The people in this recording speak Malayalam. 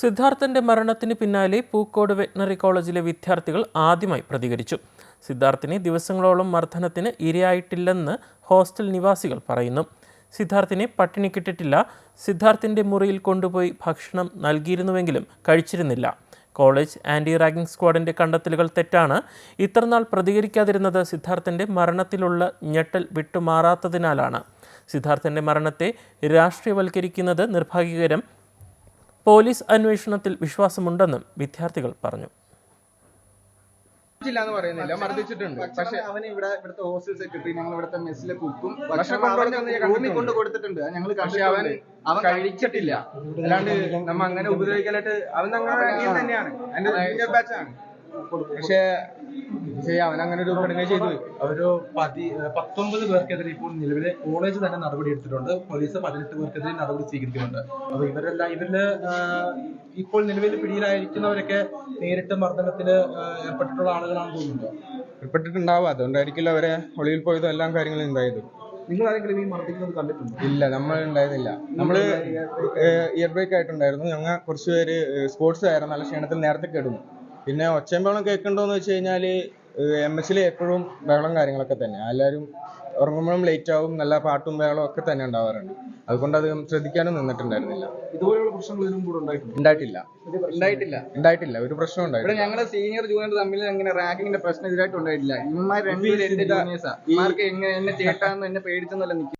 സിദ്ധാർത്ഥന്റെ മരണത്തിന് പിന്നാലെ പൂക്കോട് വെറ്റിനറി കോളേജിലെ വിദ്യാർത്ഥികൾ ആദ്യമായി പ്രതികരിച്ചു. സിദ്ധാർത്ഥിനെ ദിവസങ്ങളോളം മർദ്ദനത്തിന് ഇരയായിട്ടില്ലെന്ന് ഹോസ്റ്റൽ നിവാസികൾ പറയുന്നു. സിദ്ധാർത്ഥിനെ പട്ടിണിക്കിട്ടിട്ടില്ല സിദ്ധാർത്ഥിന്റെ മുറിയിൽ കൊണ്ടുപോയി ഭക്ഷണം നൽകിയിരുന്നുവെങ്കിലും കഴിച്ചിരുന്നില്ല. കോളേജ് ആന്റി റാഗിംഗ് സ്ക്വാഡിന്റെ കണ്ടെത്തലുകൾ തെറ്റാണ്. ഇത്രനാൾ പ്രതികരിക്കാതിരുന്നത് സിദ്ധാർത്ഥന്റെ മരണത്തിലുള്ള ഞെട്ടൽ വിട്ടുമാറാത്തതിനാലാണ്. സിദ്ധാർത്ഥന്റെ മരണത്തെ രാഷ്ട്രീയവൽക്കരിക്കുന്നത് നിർഭാഗ്യകരം. പോലീസ് അന്വേഷണത്തിൽ വിശ്വാസമുണ്ടെന്നും വിദ്യാർത്ഥികൾ പറഞ്ഞു. എന്ന് പറയുന്നില്ല. മർദ്ദിച്ചിട്ടുണ്ട്. പക്ഷെ അവന് ഇവിടെ ഇവിടുത്തെ ഹോസ്റ്റൽ സെക്രട്ടറി ഞങ്ങൾ ഇവിടുത്തെ മെസ്സിലെ കുക്കും റൂമിൽ കൊണ്ട് കൊടുത്തിട്ടുണ്ട്. അത് ഞങ്ങൾ പക്ഷെ അവൻ അവൻ കഴിച്ചിട്ടില്ല. അല്ലാണ്ട് നമ്മ അങ്ങനെ ഉപദ്രവിക്കലായിട്ട് അവൻ ടീം തന്നെയാണ്. എന്റെ പക്ഷെ പക്ഷേ അവൻ അങ്ങനെ ഒരു കടുങ്ങ ചെയ്തു. അവർ ഒരു പതി പത്തൊമ്പത് പേർക്കെതിരെ ഇപ്പോൾ നിലവിലെ കോളേജ് തന്നെ നടപടി എടുത്തിട്ടുണ്ട്. പോലീസ് പതിനെട്ട് പേർക്കെതിരെ നടപടി സ്വീകരിക്കുന്നുണ്ട്. അപ്പൊ ഇവരെല്ലാം ഇവർ ഇപ്പോൾ നിലവിൽ പിടിയിലായിരിക്കുന്നവരൊക്കെ നേരിട്ട് മർദ്ദനത്തിൽ ഏർപ്പെട്ടിട്ടുള്ള ആളുകളാണെന്ന് തോന്നുന്നുണ്ടോ? ഏർപ്പെട്ടിട്ടുണ്ടാവും. അതുകൊണ്ടായിരിക്കില്ല അവരെ ഒളിയിൽ പോയതും എല്ലാം കാര്യങ്ങളും ഉണ്ടായത് നിങ്ങൾ ആരെങ്കിലും ഈ മർദ്ദിക്കുന്നത് കണ്ടിട്ടുണ്ടോ? ഇല്ല നമ്മൾ ഉണ്ടായിരുന്നില്ല നമ്മൾ ഇയർ ബ്രേക്ക് ആയിട്ടുണ്ടായിരുന്നു. ഞങ്ങൾ കുറച്ച് പേര് സ്പോർട്സ് ആയിരുന്നു. നല്ല ക്ഷീണത്തിൽ നേരത്തെ കിടന്നു. പിന്നെ ഒച്ചയും ബഹളം കേൾക്കണ്ടോന്ന് വെച്ച് കഴിഞ്ഞാൽ എം എസിൽ എപ്പോഴും ബഹളം കാര്യങ്ങളൊക്കെ തന്നെ. എല്ലാവരും ഉറങ്ങുമ്പോഴും ലേറ്റ് ആവും നല്ല പാട്ടും ബഹളവും ഒക്കെ തന്നെ ഉണ്ടാവാറുണ്ട്. അതുകൊണ്ട് അത് ശ്രദ്ധിക്കാനും നിന്നിട്ടുണ്ടായിരുന്നില്ല. ഇതുപോലെയുള്ള പ്രശ്നങ്ങൾ ഇതിനും കൂടെ ഉണ്ടായിട്ടില്ല. ഉണ്ടായിട്ടില്ല. ഉണ്ടായിട്ടില്ല. ഒരു പ്രശ്നം ഇവിടെ ഉണ്ടായിട്ടില്ല ഞങ്ങൾ സീനിയർ ജൂനിയർ തമ്മിൽ അങ്ങനെ റാഗിങ്ങിന്റെ പ്രശ്നം ഇതായിട്ട് ഉണ്ടായിട്ടില്ല. ഇമ്മമാർ രണ്ടുപേരും എന്റെ ജൂനിയേഴ്സാ ഇമാർക്ക് എങ്ങനെ എന്നെ ചേട്ടാന്ന് എന്നെ പേടിച്ചെന്നല്ല നിൽക്കുന്നത്